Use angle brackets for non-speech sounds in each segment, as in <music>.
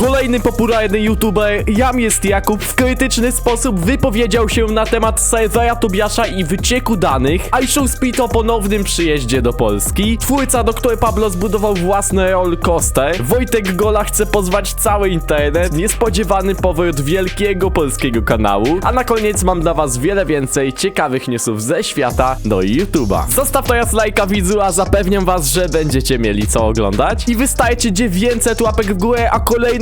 Kolejny popularny youtuber, jam jest Jakub, w krytyczny sposób wypowiedział się na temat serwera Tobiasza i wycieku danych, a Speed o ponownym przyjeździe do Polski, twórca Dr. Pablo zbudował własny roll coaster, Wojtek Gola chce pozwać cały internet, niespodziewany powrót wielkiego polskiego kanału, a na koniec mam dla was wiele więcej ciekawych newsów ze świata do YouTube'a. Zostaw teraz lajka widzu, a zapewniam was, że będziecie mieli co oglądać i wystajcie 900 łapek w górę, a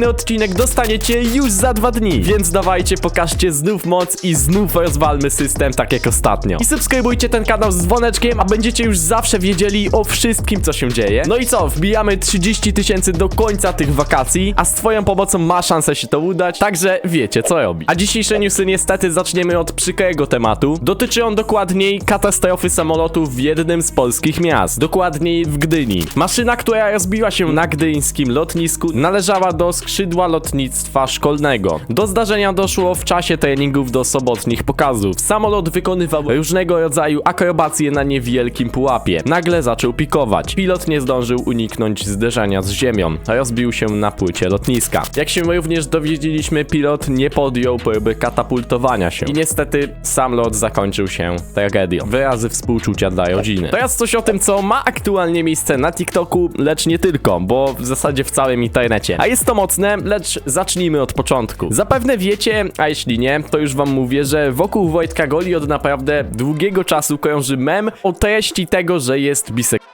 odcinek dostaniecie już za dwa dni. Więc dawajcie, pokażcie znów moc i znów rozwalmy system tak jak ostatnio. I subskrybujcie ten kanał z dzwoneczkiem, a będziecie już zawsze wiedzieli o wszystkim co się dzieje. No i co, wbijamy 30 tysięcy do końca tych wakacji, a z twoją pomocą ma szansę się to udać, także wiecie co robić. A dzisiejsze newsy niestety zaczniemy od przykrego tematu. Dotyczy on dokładniej katastrofy samolotu w jednym z polskich miast, dokładniej w Gdyni. Maszyna, która rozbiła się na gdyńskim lotnisku, należała do skrzydła lotnictwa szkolnego. Do zdarzenia doszło w czasie treningów do sobotnich pokazów. Samolot wykonywał różnego rodzaju akrobacje na niewielkim pułapie. Nagle zaczął pikować. Pilot nie zdążył uniknąć zderzenia z ziemią. Rozbił się na płycie lotniska. Jak się również dowiedzieliśmy, pilot nie podjął próby katapultowania się. I niestety sam lot zakończył się tragedią. Wyrazy współczucia dla rodziny. Teraz coś o tym, co ma aktualnie miejsce na TikToku, lecz nie tylko, bo w zasadzie w całym internecie. A jest to mocne, lecz zacznijmy od początku. Zapewne wiecie, a jeśli nie, to już wam mówię, że wokół Wojtka Goli od naprawdę długiego czasu krąży mem o treści tego, że jest biseksualny.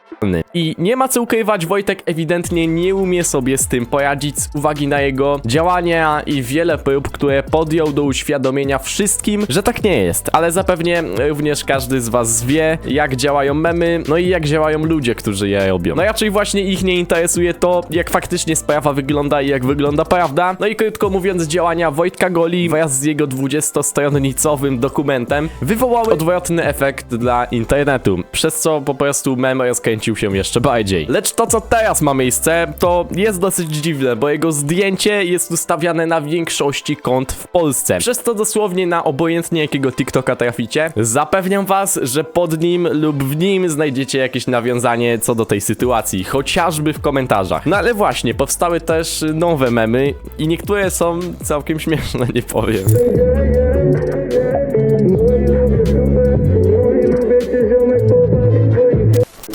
I nie ma co ukrywać, Wojtek ewidentnie nie umie sobie z tym poradzić z uwagi na jego działania i wiele prób, które podjął do uświadomienia wszystkim, że tak nie jest. Ale zapewnie również każdy z was wie, jak działają memy, no i jak działają ludzie, którzy je robią. No raczej właśnie ich nie interesuje to, jak faktycznie sprawa wygląda i jak wygląda prawda. No i krótko mówiąc, działania Wojtka Goli wraz z jego 20-stronicowym dokumentem wywołały odwrotny efekt dla internetu, przez co po prostu mem rozkręcił się jeszcze bardziej. Lecz to, co teraz ma miejsce, to jest dosyć dziwne, bo jego zdjęcie jest ustawiane na większości kont w Polsce. Przez to dosłownie na obojętnie jakiego TikToka traficie, zapewniam was, że pod nim lub w nim znajdziecie jakieś nawiązanie co do tej sytuacji, chociażby w komentarzach. No ale właśnie, powstały też nowe memy i niektóre są całkiem śmieszne, nie powiem.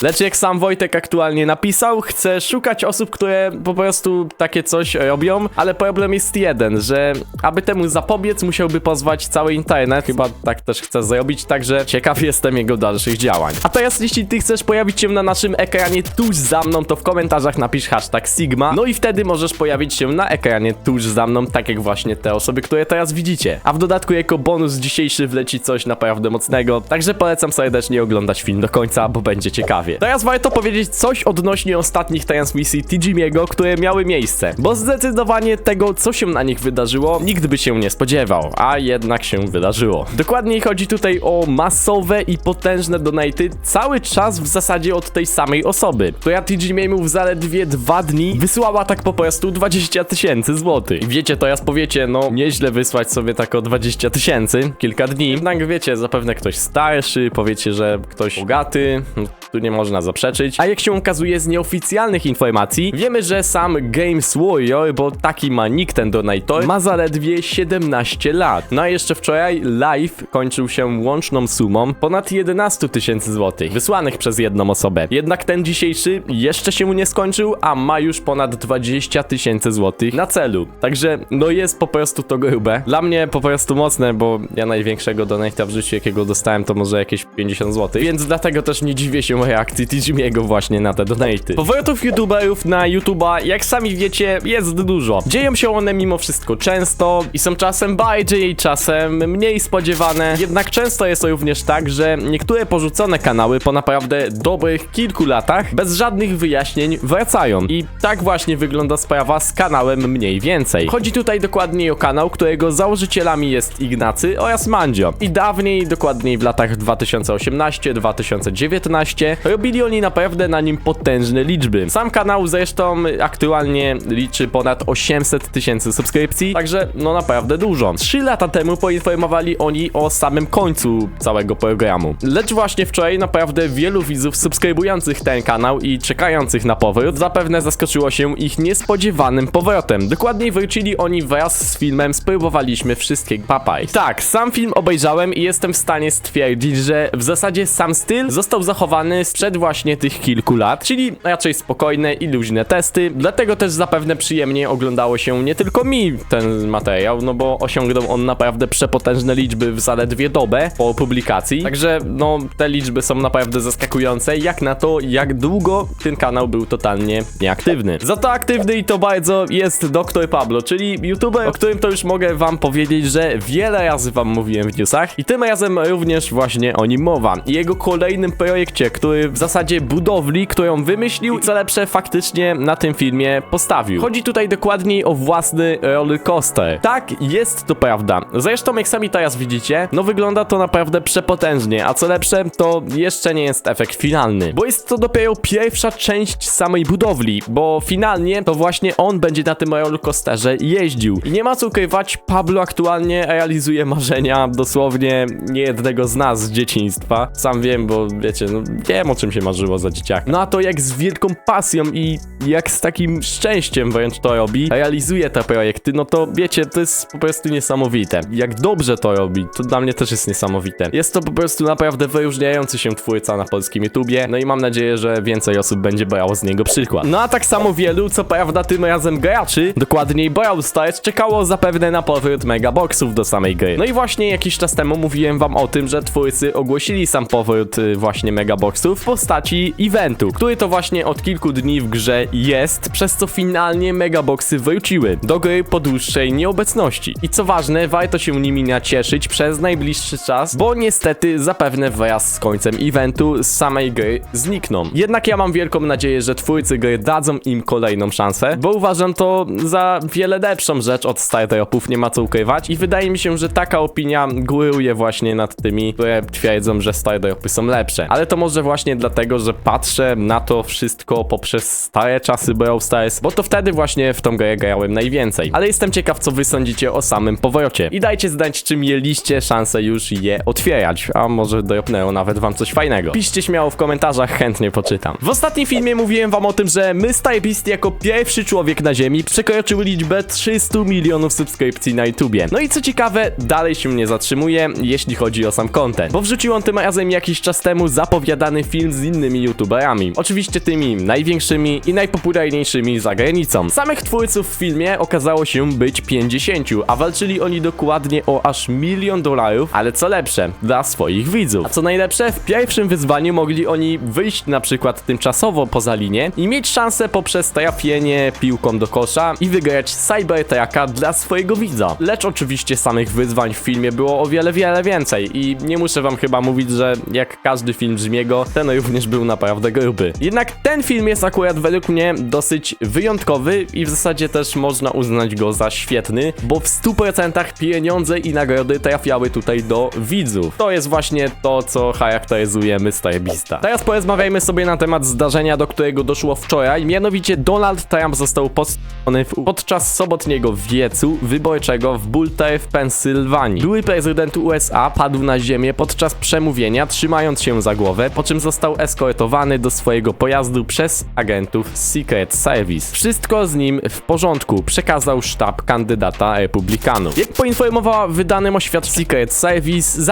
Lecz jak sam Wojtek aktualnie napisał, chce szukać osób, które po prostu takie coś robią, ale problem jest jeden, że aby temu zapobiec, musiałby pozwać cały internet. Chyba tak też chce zrobić, także ciekaw jestem jego dalszych działań. A teraz, jeśli ty chcesz pojawić się na naszym ekranie tuż za mną, to w komentarzach napisz hashtag Sigma, no i wtedy możesz pojawić się na ekranie tuż za mną, tak jak właśnie te osoby, które teraz widzicie. A w dodatku jako bonus dzisiejszy wleci coś naprawdę mocnego, także polecam serdecznie oglądać film do końca, bo będzie ciekawie. Teraz warto powiedzieć coś odnośnie ostatnich transmisji Tijimiego, które miały miejsce, bo zdecydowanie tego, co się na nich wydarzyło, nikt by się nie spodziewał, a jednak się wydarzyło. Dokładniej chodzi tutaj o masowe i potężne donaty cały czas w zasadzie od tej samej osoby, która Tijimiemu w zaledwie dwa dni wysłała tak po prostu 20 tysięcy złotych. Wiecie, ja powiecie, no nieźle wysłać sobie tak o 20 tysięcy, kilka dni, jednak wiecie, zapewne ktoś starszy, powiecie, że ktoś bogaty, no, tu nie można zaprzeczyć. A jak się okazuje z nieoficjalnych informacji, wiemy, że sam Games Warrior, bo taki ma nick ten donator, ma zaledwie 17 lat. No a jeszcze wczoraj live kończył się łączną sumą ponad 11 tysięcy złotych, wysłanych przez jedną osobę. Jednak ten dzisiejszy jeszcze się nie skończył, a ma już ponad 20 tysięcy złotych na celu. Także no jest po prostu to grube. Dla mnie po prostu mocne, bo ja największego donata w życiu jakiego dostałem to może jakieś 50 zł, więc dlatego też nie dziwię się reakcji Tijimiego właśnie na te donaty. Powrotów youtuberów na YouTube'a, jak sami wiecie, jest dużo. Dzieją się one mimo wszystko często i są czasem bardziej, czasem mniej spodziewane. Jednak często jest również tak, że niektóre porzucone kanały po naprawdę dobrych kilku latach bez żadnych wyjaśnień wracają. I tak właśnie wygląda sprawa z kanałem mniej więcej. Chodzi tutaj dokładniej o kanał, którego założycielami jest Ignacy oraz Mandzio. I dawniej, dokładniej w latach 2018-2019, Zarobili oni naprawdę na nim potężne liczby. Sam kanał zresztą aktualnie liczy ponad 800 tysięcy subskrypcji, także no naprawdę dużo. 3 lata temu poinformowali oni o samym końcu całego programu. Lecz właśnie wczoraj naprawdę wielu widzów subskrybujących ten kanał i czekających na powrót zapewne zaskoczyło się ich niespodziewanym powrotem. Dokładniej wrócili oni wraz z filmem Spróbowaliśmy wszystkie papaj. Tak, sam film obejrzałem i jestem w stanie stwierdzić, że w zasadzie sam styl został zachowany sprzed właśnie tych kilku lat, czyli raczej spokojne i luźne testy, dlatego też zapewne przyjemnie oglądało się nie tylko mi ten materiał, no bo osiągnął on naprawdę przepotężne liczby w zaledwie dobę po publikacji, także no te liczby są naprawdę zaskakujące, jak na to, jak długo ten kanał był totalnie nieaktywny. Za to aktywny i to bardzo jest Dr. Pablo, czyli youtuber, o którym to już mogę wam powiedzieć, że wiele razy wam mówiłem w newsach i tym razem również właśnie o nim mowa. Jego kolejnym projekcie, który zasadzie budowli, którą wymyślił i co lepsze faktycznie na tym filmie postawił. Chodzi tutaj dokładniej o własny roller coaster. Tak, jest to prawda. Zresztą jak sami teraz widzicie, no wygląda to naprawdę przepotężnie, a co lepsze, to jeszcze nie jest efekt finalny, bo jest to dopiero pierwsza część samej budowli, bo finalnie to właśnie on będzie na tym rollercoasterze jeździł. I nie ma co ukrywać, Pablo aktualnie realizuje marzenia dosłownie niejednego z nas z dzieciństwa. Sam wiem, bo wiecie, no wiem o czym się marzyło za dzieciak. No a to jak z wielką pasją i jak z takim szczęściem wręcz to robi, realizuje te projekty, no to wiecie, to jest po prostu niesamowite. Jak dobrze to robi, to dla mnie też jest niesamowite. Jest to po prostu naprawdę wyróżniający się twórca na polskim YouTubie, no i mam nadzieję, że więcej osób będzie brało z niego przykład. No a tak samo wielu, co prawda tym razem graczy, dokładniej Brawl Stars, czekało zapewne na powrót megaboxów do samej gry. No i właśnie jakiś czas temu mówiłem wam o tym, że twórcy ogłosili sam powrót y, właśnie megaboxów postaci eventu, który to właśnie od kilku dni w grze jest, przez co finalnie megaboxy wróciły do gry po dłuższej nieobecności. I co ważne, warto się nimi nacieszyć przez najbliższy czas, bo niestety zapewne wraz z końcem eventu z samej gry znikną. Jednak ja mam wielką nadzieję, że twórcy gry dadzą im kolejną szansę, bo uważam to za wiele lepszą rzecz od startupów, nie ma co ukrywać i wydaje mi się, że taka opinia góruje właśnie nad tymi, które twierdzą, że startupy są lepsze. Ale to może właśnie dlatego, że patrzę na to wszystko poprzez stare czasy Brawl Stars, bo to wtedy właśnie w tą grę grałem najwięcej. Ale jestem ciekaw, co wy sądzicie o samym powrocie. I dajcie znać, czy mieliście szansę już je otwierać, a może dropnęło nawet wam coś fajnego. Piszcie śmiało w komentarzach, chętnie poczytam. W ostatnim filmie mówiłem wam o tym, że Mr. Beast jako pierwszy człowiek na ziemi przekroczył liczbę 300 milionów subskrypcji na YouTubie. No i co ciekawe, dalej się nie zatrzymuje, jeśli chodzi o sam content, bo wrzucił on tym razem jakiś czas temu zapowiadany film z innymi youtuberami. Oczywiście tymi największymi i najpopularniejszymi za granicą. Samych twórców w filmie okazało się być 50, a walczyli oni dokładnie o aż milion dolarów, ale co lepsze, dla swoich widzów. A co najlepsze, w pierwszym wyzwaniu mogli oni wyjść na przykład tymczasowo poza linię i mieć szansę poprzez trafienie piłką do kosza i wygrać Cybertrucka dla swojego widza. Lecz oczywiście samych wyzwań w filmie było o wiele, wiele więcej i nie muszę wam chyba mówić, że jak każdy film Brzmiego, ten również był naprawdę gruby. Jednak ten film jest akurat według mnie dosyć wyjątkowy i w zasadzie też można uznać go za świetny, bo w 100% pieniądze i nagrody trafiały tutaj do widzów. To jest właśnie to, co charakteryzuje Mr. Beasta. Teraz porozmawiajmy sobie na temat zdarzenia, do którego doszło wczoraj, mianowicie Donald Trump został postawiony w- podczas sobotniego wiecu wyborczego w Bulter w Pensylwanii. Były prezydent USA padł na ziemię podczas przemówienia, trzymając się za głowę, po czym został eskortowany do swojego pojazdu przez agentów Secret Service. Wszystko z nim w porządku, przekazał sztab kandydata republikanów. Jak poinformowała wydanym oświadczeniu Secret Service, za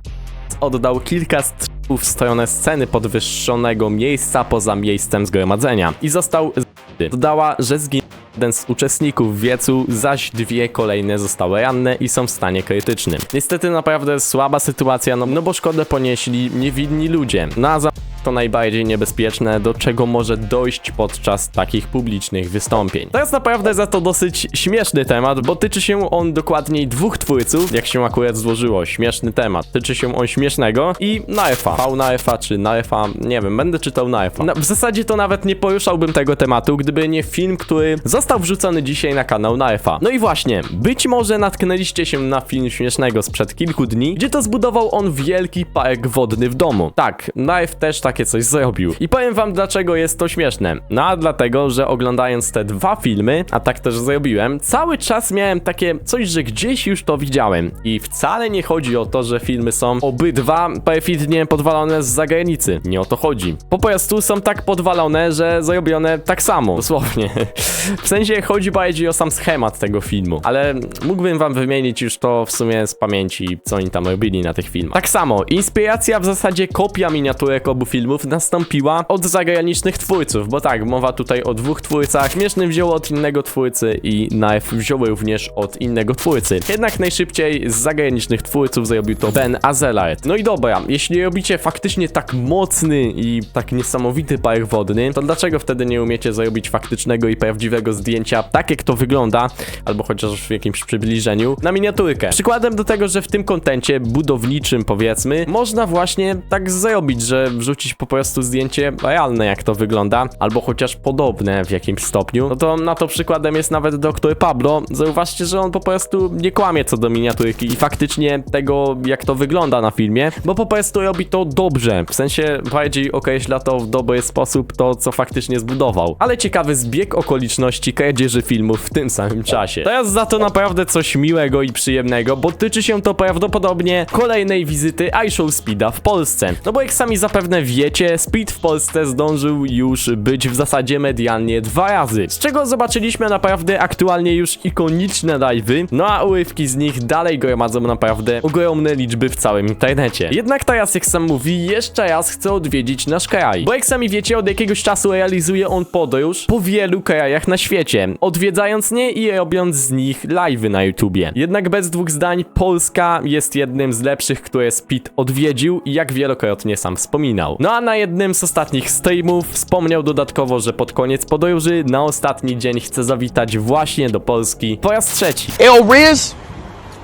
oddał kilka strzałów w stronę sceny podwyższonego miejsca poza miejscem zgromadzenia i został z***y. Dodała, że zginął jeden z uczestników wiecu, zaś dwie kolejne zostały ranne i są w stanie krytycznym. Niestety naprawdę słaba sytuacja, no, no bo szkodę ponieśli niewinni ludzie. No a za to najbardziej niebezpieczne, do czego może dojść podczas takich publicznych wystąpień. To jest naprawdę za to dosyć śmieszny temat, bo tyczy się on dokładniej dwóch twórców, jak się akurat złożyło, śmieszny temat. Tyczy się on śmiesznego i Naefa. V Naefa czy Naefa, nie wiem, będę czytał Naefa. No, w zasadzie to nawet nie poruszałbym tego tematu, gdyby nie film, który został wrzucony dzisiaj na kanał Naefa. No i właśnie, być może natknęliście się na film śmiesznego sprzed kilku dni, gdzie to zbudował on wielki park wodny w domu. Tak, Naef też takie coś zrobił. I powiem wam dlaczego jest to śmieszne. No a dlatego, że oglądając te dwa filmy, a tak też zrobiłem, cały czas miałem takie coś, że gdzieś już to widziałem. I wcale nie chodzi o to, że filmy są obydwa perfidnie podwalone z zagranicy. Nie o to chodzi. Po prostu są tak podwalone, że zrobione tak samo, dosłownie. <laughs> W sensie chodzi bardziej o sam schemat tego filmu, ale mógłbym wam wymienić już to w sumie z pamięci, co oni tam robili na tych filmach. Tak samo, inspiracja w zasadzie kopia miniaturek obu filmów nastąpiła od zagranicznych twórców, bo tak, mowa tutaj o dwóch twórcach. Śmieszny wziął od innego twórcy i Knife wziął również od innego twórcy. Jednak najszybciej z zagranicznych twórców zrobił to Ben Azelard. No i dobra, jeśli robicie faktycznie tak mocny i tak niesamowity par wodny, to dlaczego wtedy nie umiecie zrobić faktycznego i prawdziwego zdjęcia, tak jak to wygląda, albo chociaż w jakimś przybliżeniu, na miniaturkę? Przykładem do tego, że w tym kontencie budowniczym powiedzmy, można właśnie tak zrobić, że po prostu zdjęcie realne, jak to wygląda, albo chociaż podobne w jakimś stopniu. No to na to przykładem jest nawet Dr. Pablo. Zauważcie, że on po prostu nie kłamie co do miniaturki i faktycznie tego, jak to wygląda na filmie, bo po prostu robi to dobrze. W sensie bardziej określa to w dobry sposób to, co faktycznie zbudował. Ale ciekawy zbieg okoliczności kradzieży filmów w tym samym czasie. Teraz za to naprawdę coś miłego i przyjemnego, bo tyczy się to prawdopodobnie kolejnej wizyty iShow Speeda w Polsce. No bo jak sami zapewne wiecie, Speed w Polsce zdążył już być w zasadzie medialnie dwa razy. Z czego zobaczyliśmy naprawdę aktualnie już ikoniczne live'y, no a urywki z nich dalej gromadzą naprawdę ogromne liczby w całym internecie. Jednak teraz, jak sam mówi, jeszcze raz chce odwiedzić nasz kraj. Bo jak sami wiecie, od jakiegoś czasu realizuje on podróż po wielu krajach na świecie, odwiedzając nie i robiąc z nich live'y na YouTubie. Jednak bez dwóch zdań, Polska jest jednym z lepszych, które Speed odwiedził i jak wielokrotnie sam wspominał. No a na jednym z ostatnich streamów wspomniał dodatkowo, że pod koniec podróży na ostatni dzień chce zawitać właśnie do Polski po raz trzeci. Yo, Riz,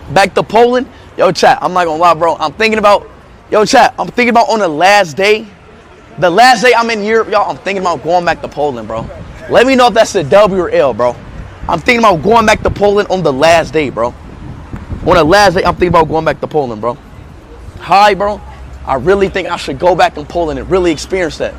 back to Poland. Yo, chat, I'm not gonna lie, bro. I'm thinking about, yo, chat, I'm thinking about on the last day, the last day I'm in Europe, y'all, I'm thinking about going back to Poland, bro. Let me know if that's a W or L, bro. I'm thinking about going back to Poland on the last day, bro. On the last day, I'm thinking about going back to Poland, bro. Hi, bro. I really think I should go back in Poland and really experience that.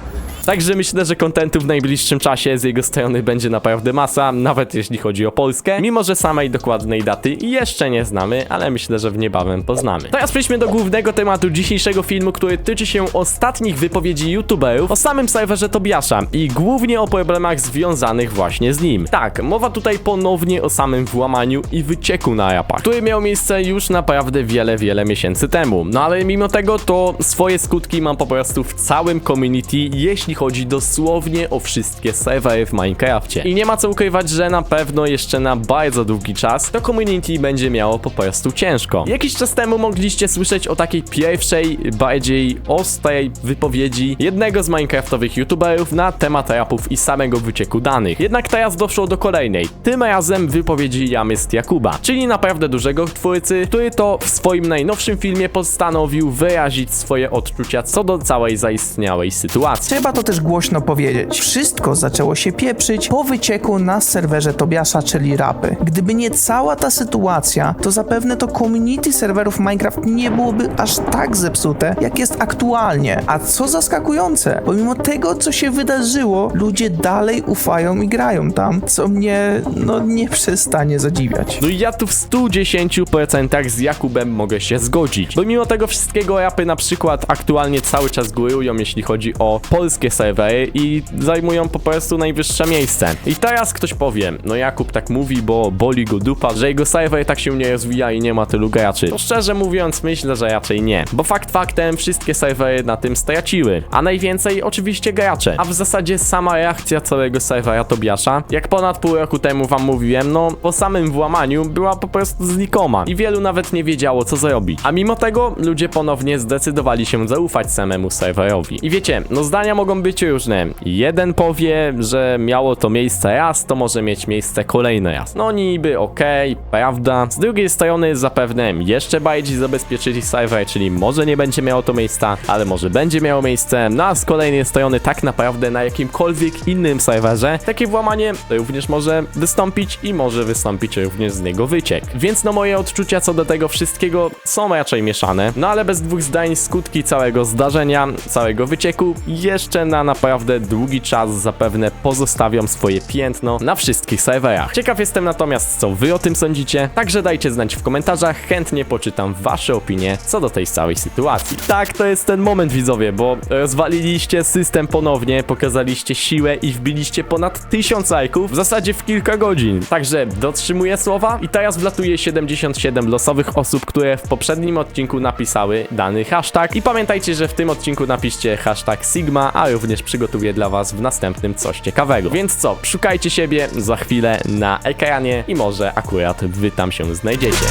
Także myślę, że kontentu w najbliższym czasie z jego strony będzie naprawdę masa, nawet jeśli chodzi o Polskę, mimo że samej dokładnej daty jeszcze nie znamy, ale myślę, że w niebawem poznamy. Teraz przejdźmy do głównego tematu dzisiejszego filmu, który tyczy się ostatnich wypowiedzi youtuberów o samym serwerze Tobiasza i głównie o problemach związanych właśnie z nim. Tak, mowa tutaj ponownie o samym włamaniu i wycieku na rapach, który miał miejsce już naprawdę wiele, wiele miesięcy temu. No ale mimo tego to swoje skutki mam po prostu w całym community, jeśli chodzi dosłownie o wszystkie serwery w Minecrafcie. I nie ma co ukrywać, że na pewno jeszcze na bardzo długi czas to community będzie miało po prostu ciężko. Jakiś czas temu mogliście słyszeć o takiej pierwszej, bardziej ostrej wypowiedzi jednego z minecraftowych youtuberów na temat rapów i samego wycieku danych. Jednak teraz doszło do kolejnej, tym razem wypowiedzi Jamyst Jakuba, czyli naprawdę dużego twórcy, który to w swoim najnowszym filmie postanowił wyrazić swoje odczucia co do całej zaistniałej sytuacji. Trzeba to też głośno powiedzieć. Wszystko zaczęło się pieprzyć po wycieku na serwerze Tobiasza, czyli rapy. Gdyby nie cała ta sytuacja, to zapewne to community serwerów Minecraft nie byłoby aż tak zepsute, jak jest aktualnie. A co zaskakujące, pomimo tego, co się wydarzyło, ludzie dalej ufają i grają tam, co mnie, no, nie przestanie zadziwiać. No i ja tu w 110% z Jakubem mogę się zgodzić. Bo mimo tego wszystkiego rapy na przykład aktualnie cały czas górują, jeśli chodzi o polskie serwery i zajmują po prostu najwyższe miejsce. I teraz ktoś powie, no Jakub tak mówi, bo boli go dupa, że jego serwer tak się nie rozwija i nie ma tylu graczy. To szczerze mówiąc myślę, że raczej nie. Bo fakt faktem wszystkie serwery na tym straciły. A najwięcej oczywiście gracze. A w zasadzie sama reakcja całego serwera Tobiasza, jak ponad pół roku temu wam mówiłem, no po samym włamaniu była po prostu znikoma. I wielu nawet nie wiedziało co zrobić. A mimo tego ludzie ponownie zdecydowali się zaufać samemu serwerowi. I wiecie, no zdania mogą być różne. Jeden powie, że miało to miejsce raz, to może mieć miejsce kolejny raz. No niby okej, prawda. Z drugiej strony zapewne jeszcze bardziej zabezpieczyli serwer, czyli może nie będzie miało to miejsca, ale może będzie miało miejsce. No a z kolejnej strony tak naprawdę na jakimkolwiek innym serwerze takie włamanie również może wystąpić i może wystąpić również z niego wyciek. Więc no moje odczucia co do tego wszystkiego są raczej mieszane. No ale bez dwóch zdań skutki całego zdarzenia, całego wycieku jeszcze na naprawdę długi czas zapewne pozostawią swoje piętno na wszystkich serwerach. Ciekaw jestem natomiast co wy o tym sądzicie, także dajcie znać w komentarzach, chętnie poczytam wasze opinie co do tej całej sytuacji. Tak, to jest ten moment widzowie, bo rozwaliliście system ponownie, pokazaliście siłę i wbiliście ponad 1000 lajków w zasadzie w kilka godzin. Także dotrzymuję słowa i teraz wlatuje 77 losowych osób, które w poprzednim odcinku napisały dany hashtag i pamiętajcie, że w tym odcinku napiszcie hashtag Sigma, a również przygotuję dla was w następnym coś ciekawego. Więc co, szukajcie siebie za chwilę na ekranie i może akurat wy tam się znajdziecie.